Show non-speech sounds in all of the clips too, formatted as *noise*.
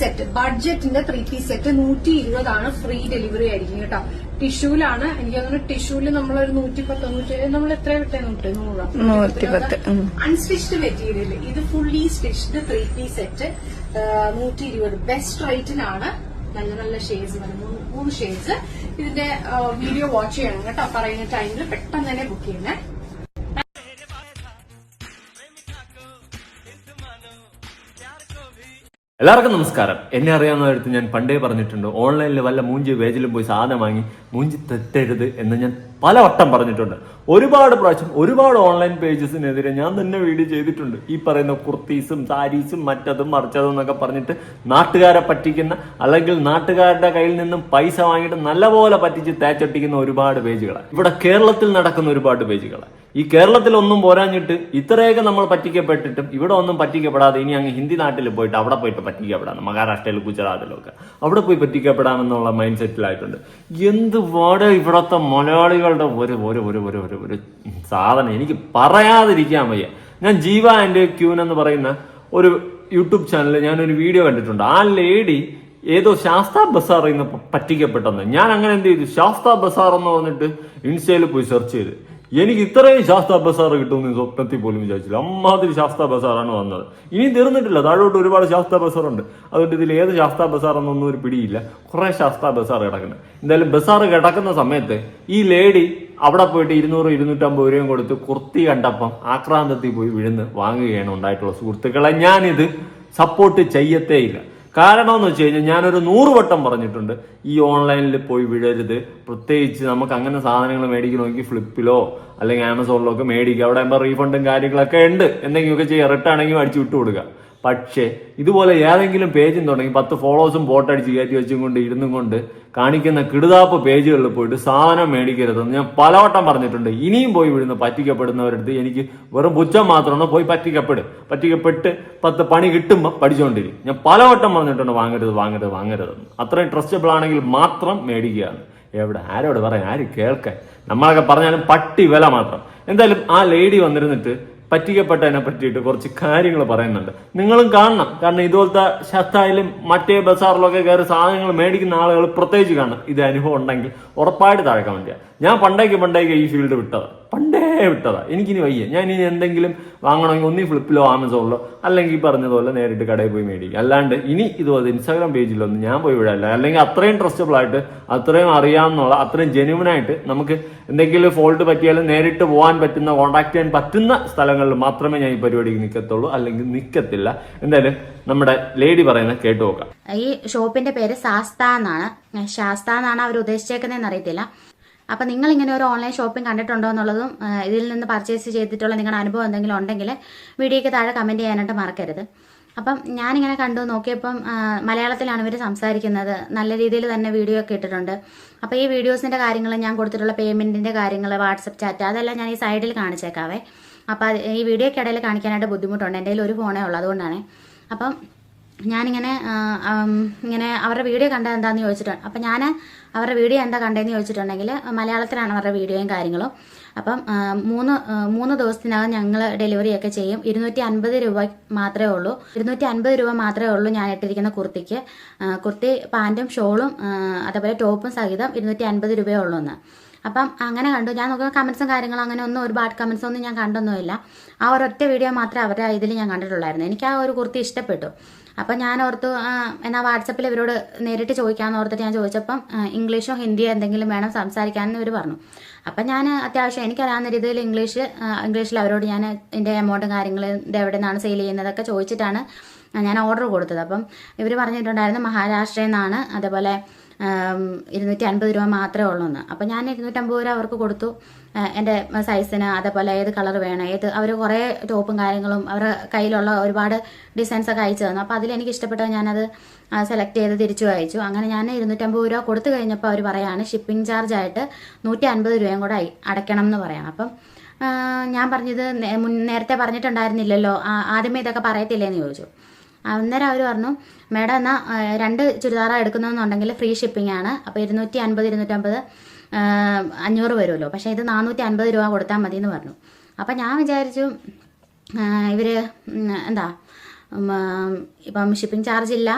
Set ബഡ്ജറ്റിന്റെ three piece set നൂറ്റി ഇരുപതാണ് ഫ്രീ ഡെലിവറി ആയിരിക്കും കേട്ടോ. ടിഷ്യൂലാണ് എനിക്ക് തോന്നുന്നു ടിഷ്യൂൽ നമ്മളൊരു നൂറ്റി പത്ത് നൂറ്റി നമ്മൾ എത്ര വിട്ടേ? നൂറ്റി നൂറ്. അൺസ്റ്റിച്ച്ഡ് മെറ്റീരിയൽ ഇത് fully stitched three piece set നൂറ്റി ഇരുപത് ബെസ്റ്റ് റേറ്റിനാണ് നല്ല നല്ല ഷെയ്ഡ്സ് മൂന്ന് മൂന്ന് ഷെയ്ഡ്സ് ഇതിന്റെ വീഡിയോ വാച്ച് ചെയ്യണം കേട്ടോ. പറയുന്ന ടൈമിൽ പെട്ടെന്ന് തന്നെ ബുക്ക് ചെയ്യണേ എല്ലാവർക്കും നമസ്കാരം. എന്നെ അറിയാവുന്നവരടുത്ത് ഞാൻ പണ്ടേ പറഞ്ഞിട്ടുണ്ട് ഓൺലൈനിൽ വല്ല മൂഞ്ചി വേജിലും പോയി സാധനം വാങ്ങി മൂഞ്ചി തെറ്റരുത് എന്ന് ഞാൻ പലവട്ടം പറഞ്ഞിട്ടുണ്ട്. ഒരുപാട് പ്രാവശ്യം ഒരുപാട് ഓൺലൈൻ പേജസിനെതിരെ ഞാൻ തന്നെ വീഡിയോ ചെയ്തിട്ടുണ്ട്. ഈ പറയുന്ന കുർത്തീസും സാരീസും മറ്റതും മറിച്ചതും എന്നൊക്കെ പറഞ്ഞിട്ട് നാട്ടുകാരെ പറ്റിക്കുന്ന അല്ലെങ്കിൽ നാട്ടുകാരുടെ കയ്യിൽ നിന്നും പൈസ വാങ്ങിയിട്ട് നല്ലപോലെ പറ്റിച്ച് തേച്ചൊട്ടിക്കുന്ന ഒരുപാട് പേജുകളാണ് ഇവിടെ കേരളത്തിൽ നടക്കുന്ന ഒരുപാട് പേജുകളാണ് ഈ കേരളത്തിൽ ഒന്നും പോരാഞ്ഞിട്ട് ഇത്രയൊക്കെ നമ്മൾ പറ്റിക്കപ്പെട്ടിട്ടും ഇവിടെ ഒന്നും പറ്റിക്കപ്പെടാതെ ഇനി അങ്ങ് ഹിന്ദി നാട്ടിൽ പോയിട്ട് അവിടെ പോയിട്ട് പറ്റിക്കപ്പെടാം മഹാരാഷ്ട്രയിൽ ഗുജറാത്തിലൊക്കെ അവിടെ പോയി പറ്റിക്കപ്പെടാമെന്നുള്ള മൈൻഡ് സെറ്റിലായിട്ടുണ്ട് എന്ത് വാട് ഇവിടത്തെ മലയാളികളുടെ ഒരു ഒരു ഒരു ഒരു ഒരു സാധനം എനിക്ക് പറയാതിരിക്കാൻ വയ്യ. ഞാൻ ജീവ ആൻഡ് ക്യൂൻ എന്ന് പറയുന്ന ഒരു യൂട്യൂബ് ചാനലിൽ ഞാനൊരു വീഡിയോ കണ്ടിട്ടുണ്ട്. ആ ലേഡി ഏതോ ശാസ്താ ബസാറിൽ നിന്ന് പറ്റിക്കപ്പെട്ടെന്ന്. ഞാൻ അങ്ങനെ എന്ത് ചെയ്തു? ശാസ്താ ബസാർ എന്ന് പറഞ്ഞിട്ട് ഇൻസ്റ്റയിൽ പോയി സെർച്ച് ചെയ്ത്. എനിക്ക് ഇത്രയും ശാസ്ത്ര ബസാർ കിട്ടുമെന്ന് സ്വപ്നത്തിൽ പോലും വിചാരിച്ചില്ല. അമ്മാതിരി ശാസ്ത്ര ബസാറാണ് വന്നത്. ഇനിയും തീർന്നിട്ടില്ല. താഴോട്ട് ഒരുപാട് ശാസ്ത്ര ബസാറുണ്ട്. അതുകൊണ്ട് ഇതിൽ ഏത് ശാസ്ത്ര ബസാർ എന്നൊന്നും ഒരു പിടിയില്ല. കുറേ ശാസ്ത്ര ബസാർ കിടക്കുന്നത് എന്തായാലും ബസാർ കിടക്കുന്ന സമയത്ത് ഈ ലേഡി അവിടെ പോയിട്ട് ഇരുന്നൂറ് ഇരുന്നൂറ്റമ്പത് രൂപയും കൊടുത്ത് കുർത്തി കണ്ടപ്പം ആക്രാന്തത്തിൽ പോയി വിഴുന്ന് വാങ്ങുകയാണ് ഉണ്ടായിട്ടുള്ള സുഹൃത്തുക്കളെ. ഞാനിത് സപ്പോർട്ട് ചെയ്യത്തേയില്ല. കാരണം എന്ന് വെച്ച് കഴിഞ്ഞാൽ ഞാനൊരു നൂറ് വട്ടം പറഞ്ഞിട്ടുണ്ട് ഈ ഓൺലൈനിൽ പോയി വിഴരുത് പ്രത്യേകിച്ച് നമുക്ക് അങ്ങനെ സാധനങ്ങൾ മേടിക്കണമെങ്കിൽ ഫ്ലിപ്പിലോ അല്ലെങ്കിൽ ആമസോണിലോ ഒക്കെ മേടിക്കുക. അവിടെ ആകുമ്പോൾ റീഫണ്ടും കാര്യങ്ങളൊക്കെ ഉണ്ട്. എന്തെങ്കിലുമൊക്കെ ചെയ്യുക റിട്ടാണെങ്കിൽ അടിച്ചു വിട്ടു കൊടുക്കുക പക്ഷേ ഇതുപോലെ ഏതെങ്കിലും പേജും തുടങ്ങി പത്ത് ഫോളോസും ബോട്ടടിച്ച് കയറ്റി വെച്ചും കൊണ്ട് ഇരുന്നും കൊണ്ട് കാണിക്കുന്ന കിടുതാപ്പ് പേജുകളിൽ പോയിട്ട് സാധനം മേടിക്കരുതെന്ന് ഞാൻ പലവട്ടം പറഞ്ഞിട്ടുണ്ട്. ഇനിയും പോയി വിടുന്ന പറ്റിക്കപ്പെടുന്നവരടുത്ത് എനിക്ക് വെറും പുച്ഛം മാത്രമാണ് പോയി പറ്റിക്കപ്പെടും. പറ്റിക്കപ്പെട്ട് പത്ത് പണി കിട്ടുമ്പോൾ പഠിച്ചുകൊണ്ടിരിക്കും ഞാൻ പലവട്ടം പറഞ്ഞിട്ടുണ്ട് വാങ്ങരുത് വാങ്ങരുത് വാങ്ങരുതെന്ന്. അത്രയും ട്രസ്റ്റബിൾ ആണെങ്കിൽ മാത്രം മേടിക്കുകയാണ്. എവിടെ? ആരോട് പറയാൻ? ആര് കേൾക്കാൻ? നമ്മളൊക്കെ പറഞ്ഞാലും പട്ടി വില മാത്രം. എന്തായാലും ആ ലേഡി വന്നിരുന്നിട്ട് പറ്റിക്കപ്പെട്ടതിനെ പറ്റിയിട്ട് കുറച്ച് കാര്യങ്ങൾ പറയുന്നുണ്ട്. നിങ്ങളും കാണണം. കാരണം ഇതുപോലത്തെ ഷത്തായാലും മറ്റേ ബസാറിലൊക്കെ കയറി സാധനങ്ങൾ മേടിക്കുന്ന ആളുകൾ പ്രത്യേകിച്ച് കാണണം. ഇത് അനുഭവം ഉണ്ടെങ്കിൽ ഉറപ്പായിട്ട് താഴെ കമന്റ് ചെയ്യാം. ഞാൻ പണ്ടേക്ക് പണ്ടേക്ക് ഈ ഫീൽഡ് വിട്ടതാണ് പണ്ടേ വിട്ടതാണ് എനിക്കിനി വയ്യ. ഞാൻ ഇനി എന്തെങ്കിലും വാങ്ങണമെങ്കിൽ ഒന്നീ ഫ്ലിപ്പിലോ ആമസോണിലോ അല്ലെങ്കിൽ പറഞ്ഞതുപോലെ നേരിട്ട് കടയിൽ പോയി മേടിക്കും അല്ലാണ്ട് ഇനി ഇതുപോലെ ഇൻസ്റ്റാഗ്രാം പേജിലൊന്നും ഞാൻ പോയി വിടാല്ല അല്ലെങ്കിൽ അത്രയും ട്രസ്റ്റബിൾ ആയിട്ട് അത്രയും അറിയാമെന്നുള്ള അത്രയും ജെന്യൂൻ ആയിട്ട് നമുക്ക് എന്തെങ്കിലും ഫോൾട്ട് പറ്റിയാലും നേരിട്ട് പോകാൻ പറ്റുന്ന കോൺടാക്ട് ചെയ്യാൻ പറ്റുന്ന സ്ഥലങ്ങളിൽ മാത്രമേ ഞാൻ ഈ പരിപാടിക്ക് നിൽക്കത്തുള്ളൂ അല്ലെങ്കിൽ നിൽക്കത്തില്ല എന്തായാലും നമ്മുടെ ലേഡി പറയുന്ന കേട്ടു നോക്കാം. ഈ ഷോപ്പിന്റെ പേര് സാസ്ത എന്നാണ് ശാസ്ത എന്നാണ് അവർ ഉദ്ദേശിച്ചേക്കുന്നതെന്ന് അറിയത്തില്ല. അപ്പൊ നിങ്ങൾ ഇങ്ങനെ ഒരു ഓൺലൈൻ ഷോപ്പിംഗ് കണ്ടിട്ടുണ്ടോ എന്നുള്ളതും ഇതിൽ നിന്ന് പർച്ചേസ് ചെയ്തിട്ടുള്ള നിങ്ങളുടെ അനുഭവം എന്തെങ്കിലും ഉണ്ടെങ്കിൽ വീഡിയോയ്ക്ക് താഴെ കമന്റ് ചെയ്യാനായിട്ട് മറക്കരുത്. അപ്പം ഞാനിങ്ങനെ കണ്ടു നോക്കിയപ്പം മലയാളത്തിലാണ് ഇവർ സംസാരിക്കുന്നത്. നല്ല രീതിയിൽ തന്നെ വീഡിയോ ഒക്കെ ഇട്ടിട്ടുണ്ട്. അപ്പോൾ ഈ വീഡിയോസിന്റെ കാര്യങ്ങൾ ഞാൻ കൊടുത്തിട്ടുള്ള പേയ്മെന്റിന്റെ കാര്യങ്ങൾ വാട്സപ്പ് ചാറ്റ് അതെല്ലാം ഞാൻ ഈ സൈഡിൽ കാണിച്ചേക്കാവേ. അപ്പോൾ ഈ വീഡിയോക്കിടയിൽ കാണിക്കാനായിട്ട് ബുദ്ധിമുട്ടുണ്ട്. എന്റെ ഒരു ഫോണേ ഉള്ളൂ അതുകൊണ്ടാണ്. അപ്പം ഞാനിങ്ങനെ ഇങ്ങനെ അവരുടെ വീഡിയോ കണ്ടത് എന്താണെന്ന് ചോദിച്ചിട്ടുണ്ട് അപ്പം ഞാൻ അവരുടെ വീഡിയോ എന്താ കണ്ടതെന്ന് ചോദിച്ചിട്ടുണ്ടെങ്കിൽ മലയാളത്തിലാണ് അവരുടെ വീഡിയോയും കാര്യങ്ങളും. അപ്പം മൂന്ന് മൂന്ന് ദിവസത്തിനകം ഞങ്ങൾ ഡെലിവറി ഒക്കെ ചെയ്യും. ഇരുന്നൂറ്റി അൻപത് രൂപ മാത്രമേ ഉള്ളൂ. ഇരുന്നൂറ്റി അൻപത് രൂപ മാത്രമേ ഉള്ളൂ ഞാൻ ഇട്ടിരിക്കുന്ന കുർത്തിക്ക്. കുർത്തി പാന്റും ഷോളും അതേപോലെ ടോപ്പും സഹിതം ഇരുന്നൂറ്റി അൻപത് രൂപയേ ഉള്ളൂ എന്ന്. അപ്പം അങ്ങനെ കണ്ടു. ഞാൻ നോക്കുന്ന കമൻസും കാര്യങ്ങളും അങ്ങനെ ഒന്നും ഒരു ബാഡ് ഒന്നും ഞാൻ കണ്ടൊന്നുമില്ല. ആ ഒരൊറ്റ വീഡിയോ മാത്രമേ അവരുടെ ഇതിൽ ഞാൻ കണ്ടിട്ടുള്ളായിരുന്നു. എനിക്ക് ആ ഒരു കുർത്തി ഇഷ്ടപ്പെട്ടു. അപ്പം ഞാൻ ഓർത്തു എന്നാൽ എന്നാ വാട്സപ്പിൽ ഇവരോട് നേരിട്ട് ചോദിക്കാമെന്ന് ഓർത്തിട്ട് ഞാൻ ചോദിച്ചപ്പം ഇംഗ്ലീഷോ ഹിന്ദിയോ എന്തെങ്കിലും വേണം സംസാരിക്കാമെന്ന് ഇവർ പറഞ്ഞു. അപ്പം ഞാൻ അത്യാവശ്യം എനിക്കറിയാവുന്ന രീതിയിൽ ഇംഗ്ലീഷ് ഇംഗ്ലീഷിൽ അവരോട് ഞാൻ എന്റെ എമൗണ്ടും കാര്യങ്ങളും എവിടെ നിന്നാണ് സെയിൽ ചെയ്യുന്നതൊക്കെ ചോദിച്ചിട്ടാണ് ഞാൻ ഓർഡർ കൊടുത്തത്. അപ്പം ഇവർ പറഞ്ഞിട്ടുണ്ടായിരുന്നു മഹാരാഷ്ട്രയിൽ നിന്നാണ്. അതേപോലെ ഇരുന്നൂറ്റി അൻപത് രൂപ മാത്രമേ ഉള്ളൂ എന്ന് അപ്പം ഞാൻ ഇരുന്നൂറ്റമ്പത് രൂപ അവർക്ക് കൊടുത്തു. എന്റെ സൈസിന് അതേപോലെ ഏത് കളർ വേണം ഏത് അവർ കുറേ ടോപ്പും കാര്യങ്ങളും അവരുടെ കയ്യിലുള്ള ഒരുപാട് ഡിസൈൻസ് ഒക്കെ അയച്ചു തന്നു. അപ്പോൾ അതിലെനിക്ക് ഇഷ്ടപ്പെട്ടത് ഞാനത് സെലക്ട് ചെയ്ത് തിരിച്ചു അയച്ചു. അങ്ങനെ ഞാൻ ഇരുന്നൂറ്റമ്പത് രൂപ കൊടുത്തു കഴിഞ്ഞപ്പോൾ അവർ പറയാണ് ഷിപ്പിംഗ് ചാർജ് ആയിട്ട് നൂറ്റി അൻപത് രൂപയും കൂടെ അടയ്ക്കണം എന്ന് പറയണം. അപ്പം ഞാൻ പറഞ്ഞത് നേരത്തെ പറഞ്ഞിട്ടുണ്ടായിരുന്നില്ലല്ലോ ആദ്യമേ ഇതൊക്കെ പറയത്തില്ലേന്ന് ചോദിച്ചു. അന്നേരം അവർ പറഞ്ഞു മേഡം എന്നാൽ രണ്ട് ചുരിദാറാണ് എടുക്കുന്നതെന്നുണ്ടെങ്കിൽ ഫ്രീ ഷിപ്പിംഗ് ആണ്. അപ്പോൾ ഇരുന്നൂറ്റി അൻപത് ഇരുന്നൂറ്റമ്പത് അഞ്ഞൂറ് വരുമല്ലോ. പക്ഷേ ഇത് നാനൂറ്റി അൻപത് രൂപ കൊടുത്താൽ മതി എന്ന് പറഞ്ഞു. അപ്പം ഞാൻ വിചാരിച്ചു ഇവർ എന്താ ഇപ്പം ഷിപ്പിംഗ് ചാർജ് ഇല്ല.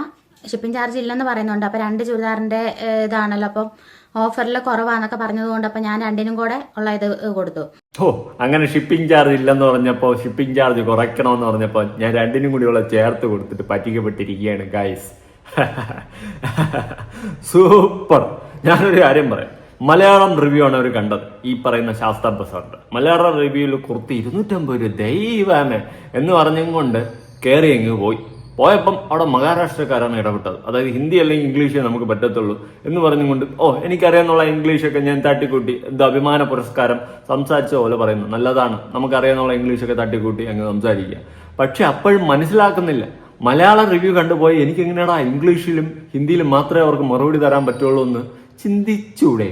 ഷിപ്പിംഗ് ചാർജ് ഇല്ലെന്ന് പറയുന്നുണ്ട്. അപ്പോൾ രണ്ട് ചുരിദാറിന്റെ ഇതാണല്ലോ. അപ്പം ഓഫറിൽ കുറവാന്നൊക്കെ പറഞ്ഞതുകൊണ്ട് അപ്പം ഞാൻ രണ്ടിനും കൂടെ ഉള്ള ഇത് കൊടുത്തു. ഓ അങ്ങനെ ഷിപ്പിംഗ് ചാർജ് ഇല്ലെന്ന് പറഞ്ഞപ്പോൾ ഷിപ്പിംഗ് ചാർജ് കുറയ്ക്കണമെന്ന് പറഞ്ഞപ്പോൾ ഞാൻ രണ്ടിനും ഉള്ള ചേർത്ത് കൊടുത്തിട്ട് പറ്റിക്കപ്പെട്ടിരിക്കുകയാണ് ഗൈസ് സൂപ്പർ *laughs* ഞാനൊരു കാര്യം പറയാം. മലയാളം റിവ്യൂ ആണ് അവർ കണ്ടത്. ഈ പറയുന്ന ശാസ്ത്ര ബസാറിന്റെ മലയാളം റിവ്യൂവിൽ കുർത്തി ഇരുന്നൂറ്റമ്പത് രൂപ ദൈവമേ എന്ന് പറഞ്ഞും കൊണ്ട് കയറി അങ്ങ് പോയി. പോയപ്പം അവിടെ മഹാരാഷ്ട്രക്കാരാണ് ഇടപെട്ടത്. അതായത് ഹിന്ദി അല്ലെങ്കിൽ ഇംഗ്ലീഷേ നമുക്ക് പറ്റത്തുള്ളൂ എന്ന് പറഞ്ഞുകൊണ്ട് ഓ എനിക്കറിയാന്നുള്ള ഇംഗ്ലീഷൊക്കെ ഞാൻ തട്ടിക്കൂട്ടി. എന്താ അഭിമാന പുരസ്കാരം സംസാരിച്ച പോലെ പറയുന്നു. നല്ലതാണ്. നമുക്കറിയാന്നുള്ള ഇംഗ്ലീഷൊക്കെ തട്ടിക്കൂട്ടി അങ്ങ് സംസാരിക്കുക. പക്ഷെ അപ്പോഴും മനസ്സിലാക്കുന്നില്ല. മലയാള റിവ്യൂ കണ്ടുപോയി എനിക്ക് എങ്ങനെയാടാ ഇംഗ്ലീഷിലും ഹിന്ദിയിലും മാത്രമേ അവർക്ക് മറുപടി തരാൻ പറ്റുള്ളൂ എന്ന് ചിന്തിച്ചൂടെ?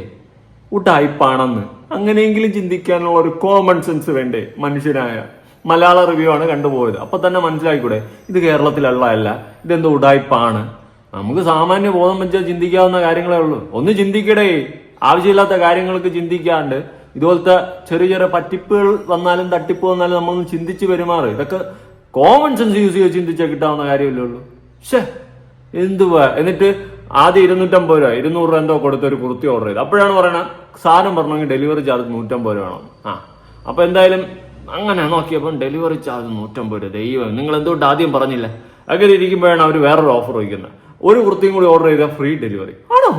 ഉടായിപ്പാണെന്ന് അങ്ങനെയെങ്കിലും ചിന്തിക്കാനുള്ള ഒരു കോമൺ സെൻസ് വേണ്ടേ മനുഷ്യനായ മലയാള റിവ്യൂ ആണ് കണ്ടുപോയത്. അപ്പൊ തന്നെ മനസ്സിലായിക്കൂടെ? ഇത് കേരളത്തിലുള്ളതല്ല ഇതെന്തോ ഉടായ്പാണ് നമുക്ക് സാമാന്യ ബോധം വെച്ചാൽ ചിന്തിക്കാവുന്ന കാര്യങ്ങളേ ഉള്ളൂ. ഒന്ന് ചിന്തിക്കടേ. ആവശ്യമില്ലാത്ത കാര്യങ്ങൾക്ക് ചിന്തിക്കാണ്ട് ഇതുപോലത്തെ ചെറിയ ചെറിയ പറ്റിപ്പുകൾ വന്നാലും തട്ടിപ്പ് വന്നാലും നമ്മളൊന്ന് ചിന്തിച്ച് പെരുമാറ്. ഇതൊക്കെ കോമൺ സെൻസ് യൂസ് ചെയ്ത് ചിന്തിച്ചാൽ കിട്ടാവുന്ന കാര്യമല്ലേ ഉള്ളൂ. ഷേ എന്തുവാ? എന്നിട്ട് ആദ്യം ഇരുന്നൂറ്റമ്പത് രൂപ ഇരുന്നൂറ് രൂപ എന്തോ കൊടുത്ത് ഒരു കുർത്തി ഓർഡർ ചെയ്ത്. അപ്പോഴാണ് പറയുന്നത് സാധനം പറഞ്ഞെങ്കിൽ ഡെലിവറി ചാർജ് നൂറ്റമ്പത് രൂപ വേണം. ആ അപ്പൊ എന്തായാലും അങ്ങനെ നോക്കിയപ്പോൾ ഡെലിവറി ചാർജ് നൂറ്റമ്പത് രൂപ. ദൈവം നിങ്ങൾ എന്തുകൊണ്ട് ആദ്യം പറഞ്ഞില്ല? അങ്ങനെ ഇരിക്കുമ്പോഴാണ് അവർ വേറൊരു ഓഫർ വയ്ക്കുന്നത്. ഒരു വൃത്തിയും കൂടി ഓർഡർ ചെയ്താൽ ഫ്രീ ഡെലിവറി ആണോ?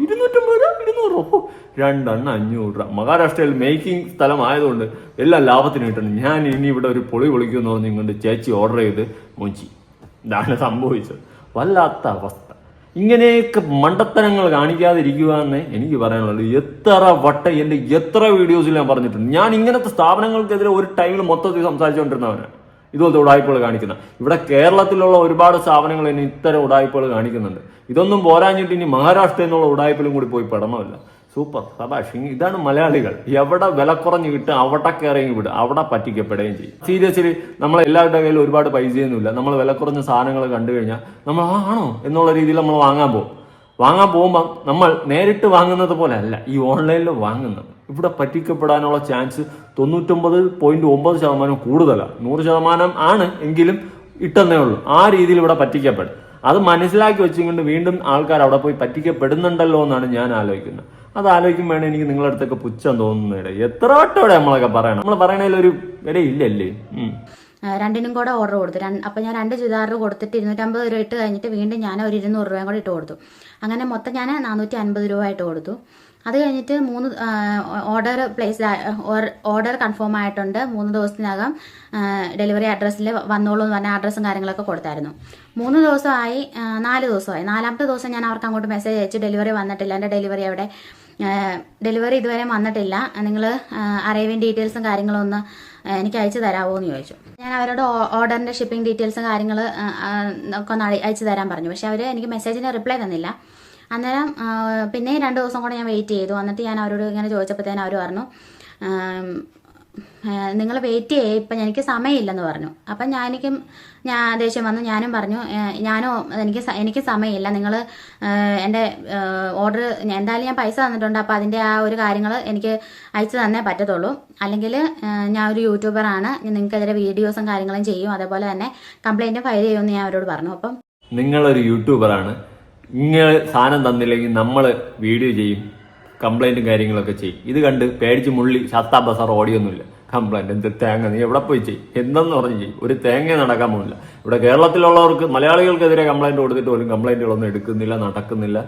ഇരുന്നൂറ്റമ്പത് രൂപ? ഇരുന്നൂറ് രൂപ? രണ്ടെണ്ണം അഞ്ഞൂറ് രൂപ. മഹാരാഷ്ട്രയിൽ മേക്കിംഗ് സ്ഥലമായതുകൊണ്ട് എല്ലാം ലാഭത്തിന് കിട്ടണം ഞാൻ ഇനി ഇവിടെ ഒരു പൊളി പൊളിക്കുമെന്ന് ഇങ്ങോട്ട് ചേച്ചി ഓർഡർ ചെയ്ത് മുഞ്ചി. ഇതാണ് സംഭവിച്ചത്. വല്ലാത്ത അവസ്ഥ. ഇങ്ങനെയൊക്കെ മണ്ടത്തനങ്ങൾ കാണിക്കാതിരിക്കുക എന്ന് എനിക്ക് പറയാനുള്ളൂ എത്ര വട്ട എന്റെ എത്ര വീഡിയോസിൽ ഞാൻ പറഞ്ഞിട്ടുണ്ട്. ഞാൻ ഇങ്ങനത്തെ സ്ഥാപനങ്ങൾക്കെതിരെ ഒരു ടൈമിൽ മൊത്തത്തിൽ സംസാരിച്ചുകൊണ്ടിരുന്നവനാണ്. ഇതുപോലത്തെ ഉടായ്പകൾ കാണിക്കുന്ന ഇവിടെ കേരളത്തിലുള്ള ഒരുപാട് സ്ഥാപനങ്ങൾ ഇനി ഇത്തരം ഉടായ്പകൾ കാണിക്കുന്നുണ്ട്. ഇതൊന്നും പോരാഞ്ഞിട്ട് ഇനി മഹാരാഷ്ട്രയിൽ നിന്നുള്ള ഉടായ്പയിലും കൂടി പോയി പെടണമല്ല. സൂപ്പർ സബാഷ് ഇതാണ് മലയാളികൾ. എവിടെ വില കുറഞ്ഞ് കിട്ടും അവിടെ കയറി വിടും. അവിടെ പറ്റിക്കപ്പെടുകയും ചെയ്യും. സീരിയസ്ലി നമ്മൾ എല്ലാവരുടെ കയ്യിൽ ഒരുപാട് പൈസയൊന്നുമില്ല. നമ്മൾ വില കുറഞ്ഞ സാധനങ്ങൾ കണ്ടു കഴിഞ്ഞാൽ നമ്മൾ ആ ആണോ? എന്നുള്ള രീതിയിൽ നമ്മൾ വാങ്ങാൻ പോകും. വാങ്ങാൻ പോകുമ്പോൾ നമ്മൾ നേരിട്ട് വാങ്ങുന്നത് പോലെ അല്ല ഈ ഓൺലൈനിൽ വാങ്ങുന്നത്. ഇവിടെ പറ്റിക്കപ്പെടാനുള്ള ചാൻസ് തൊണ്ണൂറ്റൊമ്പത് പോയിന്റ് ഒമ്പത് ശതമാനം കൂടുതലാണ്. നൂറ് ശതമാനം ആണ് എങ്കിലും ഇട്ടെന്നേ ഉള്ളൂ. ആ രീതിയിൽ ഇവിടെ പറ്റിക്കപ്പെടും. അത് മനസ്സിലാക്കി വെച്ചുകൊണ്ട് വീണ്ടും ആൾക്കാർ അവിടെ പോയി പറ്റിക്കപ്പെടുന്നുണ്ടല്ലോ എന്നാണ് ഞാൻ ആലോചിക്കുന്നത്. അത് ആലോചിക്കുമ്പോഴാണ് എനിക്ക് നിങ്ങളുടെ അടുത്തൊക്കെ പുച്ഛം തോന്നുന്നത് എത്ര വട്ടോടെ നമ്മളൊക്കെ പറയണം. നമ്മൾ പറയണതിൽ ഒരു വിലയില്ലല്ലേ. രണ്ടിനും കൂടെ ഓർഡർ കൊടുത്തു. അപ്പോൾ ഞാൻ രണ്ട് ചുരിദാർ കൊടുത്തിട്ട് ഇരുന്നൂറ്റമ്പത് രൂപ ഇട്ട് കഴിഞ്ഞിട്ട് വീണ്ടും ഞാൻ ഒരു ഇരുന്നൂറ് രൂപയും കൂടെ ഇട്ട് കൊടുത്തു. അങ്ങനെ മൊത്തം ഞാൻ നാനൂറ്റി അൻപത് രൂപ ആയിട്ട് കൊടുത്തു. അത് കഴിഞ്ഞിട്ട് മൂന്ന് ഓർഡർ പ്ലേസ് ഓർഡർ കൺഫേം ആയിട്ടുണ്ട്. മൂന്ന് ദിവസത്തിനകം ഡെലിവറി അഡ്രസ്സിൽ വന്നോളൂ എന്ന് പറഞ്ഞ അഡ്രസ്സും കാര്യങ്ങളൊക്കെ കൊടുത്തായിരുന്നു. മൂന്ന് ദിവസമായി നാല് ദിവസമായി. നാലാമത്തെ ദിവസം ഞാൻ അവർക്ക് അങ്ങോട്ട് മെസ്സേജ് അയച്ചു. ഡെലിവറി വന്നിട്ടില്ല. എന്റെ ഡെലിവറി അവിടെ ഡെലിവറി ഇതുവരെ വന്നിട്ടില്ല. നിങ്ങൾ അറൈവിങ് ഡീറ്റെയിൽസും കാര്യങ്ങളും ഒന്ന് എനിക്ക് അയച്ചു തരാമോ എന്ന് ചോദിച്ചു. ഞാൻ അവരോട് ഓർഡറിന്റെ ഷിപ്പിംഗ് ഡീറ്റെയിൽസും കാര്യങ്ങൾ ഒക്കെ ഒന്ന് അയച്ചു തരാൻ പറഞ്ഞു. പക്ഷെ അവർ എനിക്ക് മെസ്സേജിന് റിപ്ലൈ തന്നില്ല. അന്നേരം പിന്നെ രണ്ട് ദിവസം കൂടെ ഞാൻ വെയിറ്റ് ചെയ്തു. എന്നിട്ട് ഞാൻ അവരോട് ഇങ്ങനെ ചോദിച്ചപ്പോഴത്തേനും അവർ പറഞ്ഞു നിങ്ങൾ വെയിറ്റ് ചെയ്യേ. ഇപ്പം എനിക്ക് സമയമില്ലെന്ന് പറഞ്ഞു. അപ്പം ഞാൻ എനിക്കും ഞാൻ ദേഷ്യം വന്നു. ഞാനും പറഞ്ഞു ഞാനും എനിക്ക് എനിക്ക് സമയമില്ല. നിങ്ങൾ എന്റെ ഓർഡർ എന്തായാലും ഞാൻ പൈസ തന്നിട്ടുണ്ട്. അപ്പോൾ അതിന്റെ ആ ഒരു കാര്യങ്ങൾ എനിക്ക് അയച്ചു തന്നേ പറ്റത്തുള്ളൂ. അല്ലെങ്കിൽ ഞാൻ ഒരു യൂട്യൂബറാണ് നിങ്ങൾക്കെതിരെ വീഡിയോസും കാര്യങ്ങളും ചെയ്യും. അതേപോലെ തന്നെ കംപ്ലൈന്റും ഫയൽ ചെയ്യുമെന്ന് ഞാൻ അവരോട് പറഞ്ഞു. അപ്പം നിങ്ങളൊരു യൂട്യൂബറാണ് നിങ്ങൾ സാധനം തന്നില്ലെങ്കിൽ നമ്മൾ വീഡിയോ ചെയ്യും കംപ്ലൈന്റും കാര്യങ്ങളൊക്കെ ചെയ്യും. ഇത് കണ്ട് പേടിച്ച് മുള്ളി ശാസ്താ ബസാർ ഓടിയൊന്നുമില്ല. കംപ്ലൈന്റ്. എന്ത് തേങ്ങ? നീ എവിടെ പോയി ചെയ്യും എന്തെന്ന് പറഞ്ഞ് ചെയ്യും? ഒരു തേങ്ങ നടക്കാൻ പോകുന്നില്ല. ഇവിടെ കേരളത്തിലുള്ളവർക്ക് മലയാളികൾക്കെതിരെ കംപ്ലൈന്റ് കൊടുത്തിട്ട് പോലും കംപ്ലൈന്റുകളൊന്നും എടുക്കുന്നില്ല നടക്കുന്നില്ല.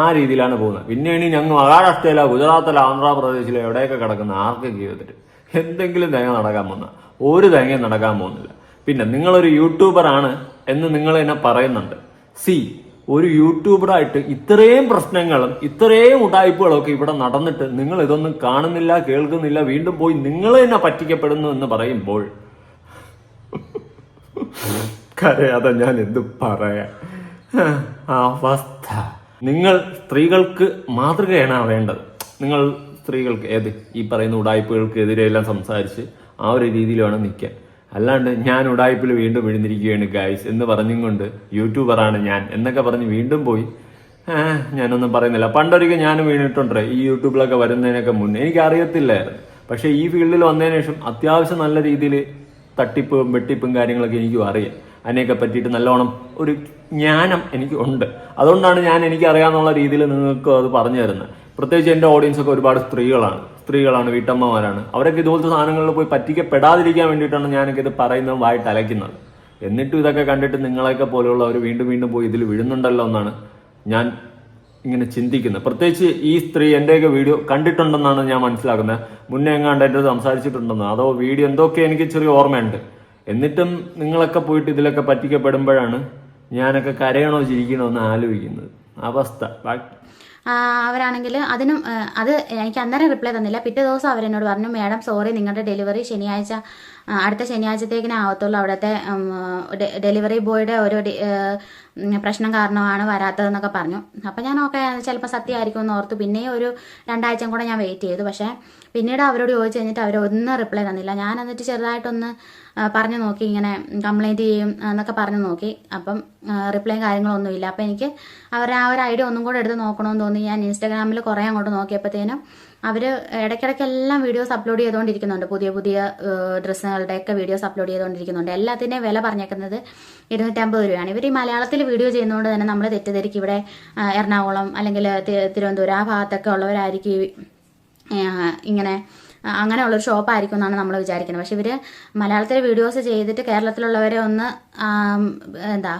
ആ രീതിയിലാണ് പോകുന്നത്. പിന്നെ ഇനി ഞങ്ങൾ മഹാരാഷ്ട്രയിലോ ഗുജറാത്തിലോ ആന്ധ്രാപ്രദേശിലോ എവിടെയൊക്കെ കിടക്കുന്ന ആർക്ക് ചെയ്തിട്ട് എന്തെങ്കിലും തേങ്ങ നടക്കാൻ പോകുന്ന ഒരു തേങ്ങയും നടക്കാൻ പോകുന്നില്ല. പിന്നെ നിങ്ങളൊരു യൂട്യൂബറാണ് എന്ന് നിങ്ങൾ തന്നെ പറയുന്നുണ്ട്. സി ഒരു യൂട്യൂബറായിട്ട് ഇത്രയും പ്രശ്നങ്ങളും ഇത്രയും ഉടായ്പകളും ഒക്കെ ഇവിടെ നടന്നിട്ട് നിങ്ങൾ ഇതൊന്നും കാണുന്നില്ല കേൾക്കുന്നില്ല വീണ്ടും പോയി നിങ്ങൾ തന്നെ പറ്റിക്കപ്പെടുന്നു എന്ന് പറയുമ്പോൾ കരയാതെ ഞാൻ എന്ത് പറയാ? അവസ്ഥ. നിങ്ങൾ സ്ത്രീകൾക്ക് മാതൃകയാണ് വേണ്ടത്. നിങ്ങൾ സ്ത്രീകൾക്ക് ഏത് ഈ പറയുന്ന ഉടായ്പകൾക്ക് എതിരെല്ലാം സംസാരിച്ച് ആ ഒരു രീതിയിലാണ് വേണം നിൽക്കാൻ അല്ലാണ്ട് ഞാൻ ഉടായ്പിൽ വീണ്ടും വിഴുന്നിരിക്കുകയാണ് ഗായ്സ് എന്ന് പറഞ്ഞും കൊണ്ട് യൂട്യൂബറാണ് ഞാൻ എന്നൊക്കെ പറഞ്ഞ് വീണ്ടും പോയി. ഞാനൊന്നും പറയുന്നില്ല. പണ്ടൊരിക്കൽ ഞാൻ വീണിട്ടുണ്ട് ഈ യൂട്യൂബിലൊക്കെ വരുന്നതിനൊക്കെ മുന്നേ. എനിക്ക് അറിയത്തില്ലായിരുന്നു പക്ഷേ ഈ ഫീൽഡിൽ വന്നതിന് ശേഷം അത്യാവശ്യം നല്ല രീതിയിൽ തട്ടിപ്പും വെട്ടിപ്പും കാര്യങ്ങളൊക്കെ എനിക്കും അറിയാം. അതിനെയൊക്കെ പറ്റിയിട്ട് നല്ലോണം ഒരു ജ്ഞാനം എനിക്ക് ഉണ്ട്. അതുകൊണ്ടാണ് ഞാൻ എനിക്കറിയാമെന്നുള്ള രീതിയിൽ നിങ്ങൾക്ക് അത് പറഞ്ഞു തരുന്നത്. പ്രത്യേകിച്ച് എന്റെ ഓഡിയൻസ് ഒക്കെ ഒരുപാട് സ്ത്രീകളാണ്. സ്ത്രീകളാണ് വീട്ടമ്മമാരാണ്. അവരൊക്കെ ഇതുപോലത്തെ സാധനങ്ങളിൽ പോയി പറ്റിക്കപ്പെടാതിരിക്കാൻ വേണ്ടിയിട്ടാണ് ഞാനൊക്കെ ഇത് പറയുന്നത് വായിട്ട് അലയ്ക്കുന്നത് എന്നിട്ടും ഇതൊക്കെ കണ്ടിട്ട് നിങ്ങളെയൊക്കെ പോലെയുള്ളവർ വീണ്ടും വീണ്ടും പോയി ഇതിൽ വീഴുന്നുണ്ടല്ലോ എന്നാണ് ഞാൻ ഇങ്ങനെ ചിന്തിക്കുന്നത്. പ്രത്യേകിച്ച് ഈ സ്ത്രീ എന്റെയൊക്കെ വീഡിയോ കണ്ടിട്ടുണ്ടെന്നാണ് ഞാൻ മനസ്സിലാക്കുന്നത്. മുന്നേ എങ്ങാണ്ട് എന്റെ സംസാരിച്ചിട്ടുണ്ടെന്ന്? അതോ വീഡിയോ എന്തൊക്കെ എനിക്ക് ചെറിയ ഓർമ്മയുണ്ട്? എന്നിട്ടും നിങ്ങളൊക്കെ പോയിട്ട് ഇതിലൊക്കെ പറ്റിക്കപ്പെടുമ്പോഴാണ് ഞാനൊക്കെ കരയണോ ചിരിക്കണോ എന്ന് ആലോചിക്കുന്നത്. അവസ്ഥ. അവരാണെങ്കിൽ അതിനും അത് എനിക്ക് അന്നേരം റിപ്ലൈ തന്നില്ല. പിറ്റേ ദിവസം അവരെന്നോട് പറഞ്ഞു മാഡം സോറി നിങ്ങളുടെ ഡെലിവറി ശനിയാഴ്ച അടുത്ത ശനിയാഴ്ചത്തേക്കിനാവത്തുള്ളൂ അവിടുത്തെ ഡെലിവറി ബോയുടെ ഒരു പ്രശ്നം കാരണമാണ് വരാത്തതെന്നൊക്കെ പറഞ്ഞു. അപ്പം ഞാൻ ഓക്കെ ചിലപ്പോൾ സത്യമായിരിക്കും എന്ന് ഓർത്തു. പിന്നെയും ഒരു രണ്ടാഴ്ചയും കൂടെ ഞാൻ വെയിറ്റ് ചെയ്തു. പക്ഷേ പിന്നീട് അവരോട് ചോദിച്ചു കഴിഞ്ഞിട്ട് അവർ ഒന്നും റിപ്ലൈ തന്നില്ല. ഞാൻ എന്നിട്ട് ചെറുതായിട്ടൊന്ന് പറഞ്ഞു നോക്കി ഇങ്ങനെ കംപ്ലൈന്റ് ചെയ്യും എന്നൊക്കെ പറഞ്ഞു നോക്കി. അപ്പം റിപ്ലൈയും കാര്യങ്ങളൊന്നും ഇല്ല. അപ്പം എനിക്ക് അവരുടെ ആ ഒരു ഐഡിയ ഒന്നും കൂടെ എടുത്ത് നോക്കണമെന്ന് തോന്നി. ഞാൻ ഇൻസ്റ്റാഗ്രാമിൽ കുറേ അങ്ങോട്ട് നോക്കിയപ്പോഴത്തേനും അവർ ഇടയ്ക്കിടയ്ക്കെല്ലാം വീഡിയോസ് അപ്ലോഡ് ചെയ്തുകൊണ്ടിരിക്കുന്നുണ്ട്. പുതിയ പുതിയ ഡ്രസ്സുകളുടെയൊക്കെ വീഡിയോസ് അപ്ലോഡ് ചെയ്തുകൊണ്ടിരിക്കുന്നുണ്ട്. എല്ലാത്തിന്റെയും വില പറഞ്ഞേക്കുന്നത് ഇരുന്നൂറ്റമ്പത് രൂപയാണ്. ഇവർ ഈ മലയാളത്തിൽ വീഡിയോ ചെയ്യുന്നതുകൊണ്ട് തന്നെ നമ്മൾ തെറ്റിദ്ധരിക്കും. ഇവിടെ എറണാകുളം അല്ലെങ്കിൽ തിരുവനന്തപുരം ആ ഭാഗത്തൊക്കെ ഉള്ളവരായിരിക്കും ഇങ്ങനെ അങ്ങനെയുള്ളൊരു ഷോപ്പായിരിക്കും എന്നാണ് നമ്മൾ വിചാരിക്കുന്നത്. പക്ഷെ ഇവർ മലയാളത്തിലെ വീഡിയോസ് ചെയ്തിട്ട് കേരളത്തിലുള്ളവരെ ഒന്ന് എന്താ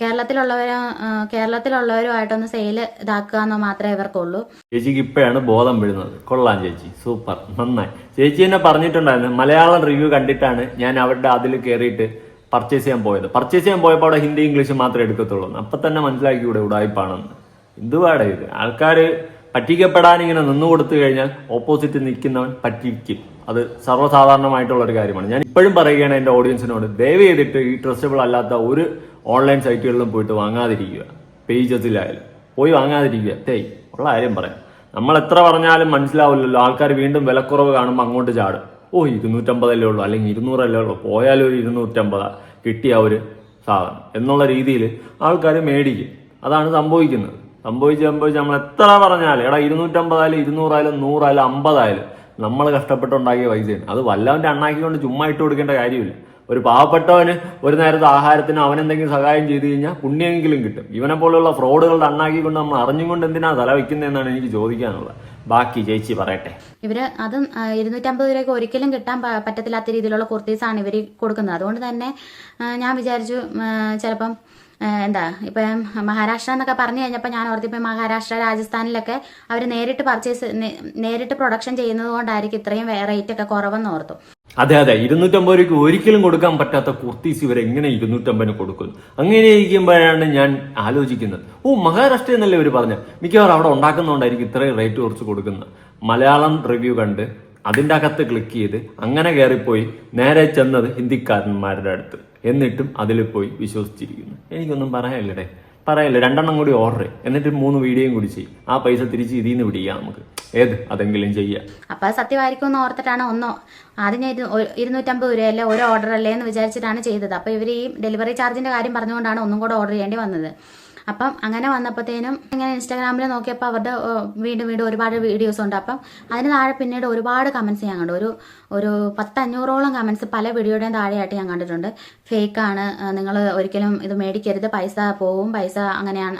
കേരളത്തിലുള്ളവരെ ആ, കേരളത്തിലുള്ളവരുമായിട്ടൊന്ന് സെയിൽ ഇതാക്കുക എന്ന് മാത്രമേ ഇവർക്കുള്ളൂ. ചേച്ചിക്ക് ഇപ്പോഴാണ് ബോധം വീഴുന്നത്. കൊള്ളാം ചേച്ചി. സൂപ്പർ. നന്നായി. ചേച്ചി എന്നെ പറഞ്ഞിട്ടുണ്ടായിരുന്നു. മലയാളം റിവ്യൂ കണ്ടിട്ടാണ് ഞാൻ അവരുടെ അതിൽ കയറിയിട്ട് പർച്ചേസ് ചെയ്യാൻ പോയത്. പർച്ചേസ് ചെയ്യാൻ പോയപ്പോൾ അവിടെ ഹിന്ദി ഇംഗ്ലീഷ് മാത്രമേ എടുക്കത്തുള്ളൂ. അപ്പൊ തന്നെ മനസ്സിലാക്കി ഇവിടെ ഉടായ്പാണെന്ന് എന്തുവാടെ ഇത്? ആൾക്കാര് പറ്റിക്കപ്പെടാൻ ഇങ്ങനെ നിന്നു കൊടുത്തു കഴിഞ്ഞാൽ ഓപ്പോസിറ്റ് നിൽക്കുന്നവൻ പറ്റിക്കും. അത് സർവസാധാരണമായിട്ടുള്ള ഒരു കാര്യമാണ്. ഞാൻ ഇപ്പോഴും പറയുകയാണ് എന്റെ ഓഡിയൻസിനോട് ദയവ് ചെയ്തിട്ട് ഈ ട്രസ്റ്റബിൾ അല്ലാത്ത ഒരു ഓൺലൈൻ സൈറ്റുകളിലും പോയിട്ട് വാങ്ങാതിരിക്കുക. പേജസിലായാലും പോയി വാങ്ങാതിരിക്കുക. തേയ് ഉള്ള കാര്യം പറയാം. നമ്മൾ എത്ര പറഞ്ഞാലും മനസ്സിലാവില്ലല്ലോ. ആൾക്കാർ വീണ്ടും വിലക്കുറവ് കാണുമ്പോൾ അങ്ങോട്ട് ചാടും. ഓ ഇരുന്നൂറ്റമ്പതല്ലേ ഉള്ളൂ. അല്ലെങ്കിൽ ഇരുന്നൂറല്ലേ ഉള്ളൂ. പോയാലും ഒരു ഇരുന്നൂറ്റമ്പതാ. കിട്ടിയ ഒരു സാധനം. എന്നുള്ള രീതിയിൽ ആൾക്കാർ മേടിക്കും. അതാണ് സംഭവിക്കുന്നത്. സംഭവിച്ച് സംഭവിച്ച് നമ്മൾ എത്ര പറഞ്ഞാലും എടാ ഇരുന്നൂറ്റമ്പതായാലും ഇരുന്നൂറായാലും നൂറായാലും അമ്പതായാലും നമ്മൾ കഷ്ടപ്പെട്ടുണ്ടാക്കിയ പൈസയാണ്. അത് വല്ലവന്റെ അണ്ണാക്കിക്കൊണ്ട് ചുമ്മാ ഇട്ട് കൊടുക്കേണ്ട കാര്യമില്ല. ഒരു പാവപ്പെട്ടവന് ഒരു നേരത്തെ ആഹാരത്തിന് അവനെന്തെങ്കിലും സഹായം ചെയ്തു കഴിഞ്ഞാൽ പുണ്യമെങ്കിലും കിട്ടും. ഇവനെ പോലുള്ള ഫ്രോഡുകളുടെ അണ്ണാക്കിക്കൊണ്ട് നമ്മൾ അറിഞ്ഞുകൊണ്ട് എന്തിനാ തല വയ്ക്കുന്നതെന്നാണ് എനിക്ക് ചോദിക്കാനുള്ളത്. ബാക്കി ചേച്ചി പറയട്ടെ. ഇവർ അതും ഇരുന്നൂറ്റമ്പത് രൂപയ്ക്ക് ഒരിക്കലും കിട്ടാൻ പറ്റത്തില്ലാത്ത രീതിയിലുള്ള കുർത്തീസാണ് ഇവർ കൊടുക്കുന്നത്. അതുകൊണ്ട് തന്നെ ഞാൻ വിചാരിച്ചു ചിലപ്പം എന്താ ഇപ്പം മഹാരാഷ്ട്ര എന്നൊക്കെ പറഞ്ഞു കഴിഞ്ഞപ്പോൾ ഞാൻ ഓർത്തിപ്പോൾ മഹാരാഷ്ട്ര രാജസ്ഥാനിലൊക്കെ അവർ നേരിട്ട് പർച്ചേസ് നേരിട്ട് പ്രൊഡക്ഷൻ ചെയ്യുന്നത് കൊണ്ടായിരിക്കും ഇത്രയും റേറ്റ് ഒക്കെ കുറവെന്ന് ഓർത്തു. അതെ അതെ ഇരുന്നൂറ്റമ്പത് രൂപയ്ക്ക് ഒരിക്കലും കൊടുക്കാൻ പറ്റാത്ത കുർത്തീസ് ഇവർ എങ്ങനെ ഇരുന്നൂറ്റമ്പതിന് കൊടുക്കുന്നു അങ്ങനെ ഇരിക്കുമ്പോഴാണ് ഞാൻ ആലോചിക്കുന്നത്. ഓ മഹാരാഷ്ട്ര എന്നല്ലേ ഇവർ പറഞ്ഞത്? മിക്കവാറും അവിടെ ഉണ്ടാക്കുന്നതുകൊണ്ടായിരിക്കും ഇത്രയും റേറ്റ് കുറച്ച് കൊടുക്കുന്നത്. മലയാളം റിവ്യൂ കണ്ട് അതിന്റെ അകത്ത് ക്ലിക്ക് ചെയ്ത് അങ്ങനെ കയറിപ്പോയി നേരെ ചെന്നത് ഹിന്ദിക്കാരന്മാരുടെ അടുത്ത്. എന്നിട്ടും അതിൽ പോയി വിശ്വസിച്ചിരിക്കുന്നു. എനിക്കൊന്നും പറയാനില്ലടേ. പറയല്ലേ രണ്ടെണ്ണം കൂടി ഓർഡർ എന്നിട്ട് മൂന്ന് വീഡിയോയും കൂടി ചെയ്യും. ആ പൈസ തിരിച്ച് ഇതിൽ നിന്ന് പിടിക്കാം നമുക്ക്. ഏത്? അതെങ്കിലും ചെയ്യാം. അപ്പൊ സത്യമായിരിക്കും എന്ന് ഓർത്തിട്ടാണ് ഒന്നോ ആദ്യം ഞാൻ ഇരുന്നൂറ്റമ്പത് രൂപയല്ലേ ഒരു ഓർഡർ അല്ലേ എന്ന് വിചാരിച്ചിട്ടാണ് ചെയ്തത്. അപ്പൊ ഇവർ ഈ ഡെലിവറി ചാർജിന്റെ കാര്യം പറഞ്ഞുകൊണ്ടാണ് ഒന്നും കൂടെ ഓർഡർ ചെയ്യേണ്ടി വന്നത്. അപ്പം അങ്ങനെ വന്നപ്പോഴത്തേനും ഇങ്ങനെ ഇൻസ്റ്റാഗ്രാമിൽ നോക്കിയപ്പോൾ അവരുടെ വീണ്ടും വീണ്ടും ഒരുപാട് വീഡിയോസ് ഉണ്ട്. അപ്പം അതിന് താഴെ പിന്നീട് ഒരുപാട് കമൻസ് ഞാൻ കണ്ടു. ഒരു ഒരു പത്തഞ്ഞൂറോളം കമൻസ് പല വീഡിയോയുടെയും താഴെയായിട്ട് ഞാൻ കണ്ടിട്ടുണ്ട്. ഫേക്കാണ് നിങ്ങൾ ഒരിക്കലും ഇത് മേടിക്കരുത്. പൈസ പോവും. പൈസ അങ്ങനെയാണ്.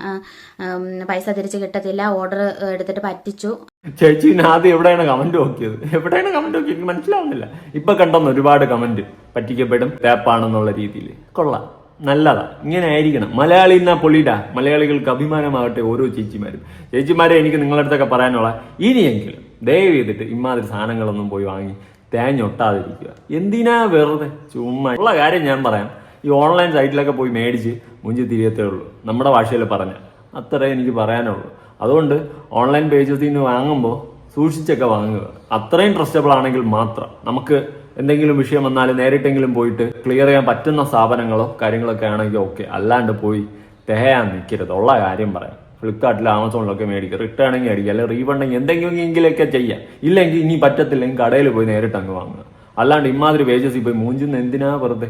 പൈസ തിരിച്ച് കിട്ടത്തില്ല. ഓർഡർ എടുത്തിട്ട് പറ്റിച്ചു. ചേച്ചി ആദ്യം എവിടെയാണ് കമന്റ് നോക്കിയത്? എവിടെയാണ് കമന്റ് നോക്കിയത്? മനസ്സിലാവുന്നില്ല. ഇപ്പൊ കണ്ടെന്ന് ഒരുപാട് കമന്റ് പറ്റിക്കപ്പെടും. ടാപ്പാണെന്നുള്ള രീതിയിൽ. കൊള്ളാം. നല്ലതാ. ഇങ്ങനെ ആയിരിക്കണം മലയാളി എന്നാ പൊളിയിടാ. മലയാളികൾക്ക് അഭിമാനമാകട്ടെ ഓരോ ചേച്ചിമാരും. ചേച്ചിമാരെ എനിക്ക് നിങ്ങളുടെ അടുത്തൊക്കെ പറയാനുള്ള ഇനിയെങ്കിലും ദയവ് ചെയ്തിട്ട് ഇമാതിരി സാധനങ്ങളൊന്നും പോയി വാങ്ങി തേഞ്ഞൊട്ടാതിരിക്കുക. എന്തിനാ വെറുതെ ചുമ്മാ ഉള്ള കാര്യം ഞാൻ പറയാം. ഈ ഓൺലൈൻ സൈറ്റിലൊക്കെ പോയി മേടിച്ച് മുഞ്ചി തിരിയത്തേ ഉള്ളൂ. നമ്മുടെ ഭാഷയിൽ പറഞ്ഞ അത്രേ എനിക്ക് പറയാനുള്ളൂ. അതുകൊണ്ട് ഓൺലൈൻ പേജസിൽ നിന്ന് വാങ്ങുമ്പോൾ സൂക്ഷിച്ചൊക്കെ വാങ്ങുക. അത്രയും ട്രസ്റ്റബിൾ ആണെങ്കിൽ മാത്രം നമുക്ക് എന്തെങ്കിലും വിഷയം വന്നാൽ നേരിട്ടെങ്കിലും പോയിട്ട് ക്ലിയർ ചെയ്യാൻ പറ്റുന്ന സ്ഥാപനങ്ങളോ കാര്യങ്ങളൊക്കെ ആണെങ്കിൽ ഓക്കെ അല്ലാണ്ട് പോയി തികയാൻ നിൽക്കരുത്. ഉള്ള കാര്യം പറയാം. ഫ്ലിപ്കാർട്ടിൽ ആമസോണിലൊക്കെ മേടിക്കുക. റിട്ടേൺ ആണെങ്കിൽ അടിക്കുക. അല്ലെങ്കിൽ റീഫണ്ടിങ് എന്തെങ്കിലുമെങ്കിലൊക്കെ ചെയ്യാം. ഇല്ലെങ്കിൽ ഇനി പറ്റത്തില്ലെങ്കിൽ കടയിൽ പോയി നേരിട്ട് അങ്ങ് വാങ്ങുക. അല്ലാണ്ട് ഇമാതിരി വേജസ് പോയി മൂഞ്ചുന്ന എന്തിനാ വെറുതെ?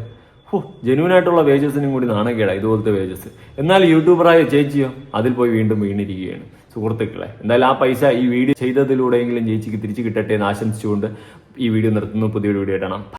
ഓ ജെനുവിനായിട്ടുള്ള വേജസിനും കൂടി നാണക്കേടാ ഇതുപോലത്തെ വേജസ് എന്നാൽ യൂട്യൂബറായ ചേച്ചിയോ അതിൽ പോയി വീണ്ടും വീണിരിക്കുകയാണ്. സുഹൃത്തുക്കളെ എന്തായാലും ആ പൈസ ഈ വീഡിയോ ചെയ്തതിലൂടെയെങ്കിലും ചേച്ചിക്ക് തിരിച്ചു കിട്ടട്ടെ എന്ന് ആശംസിച്ചുകൊണ്ട് ഈ വീഡിയോ നിർത്തുന്നു. പുതിയൊരു വീഡിയോ ഇടണം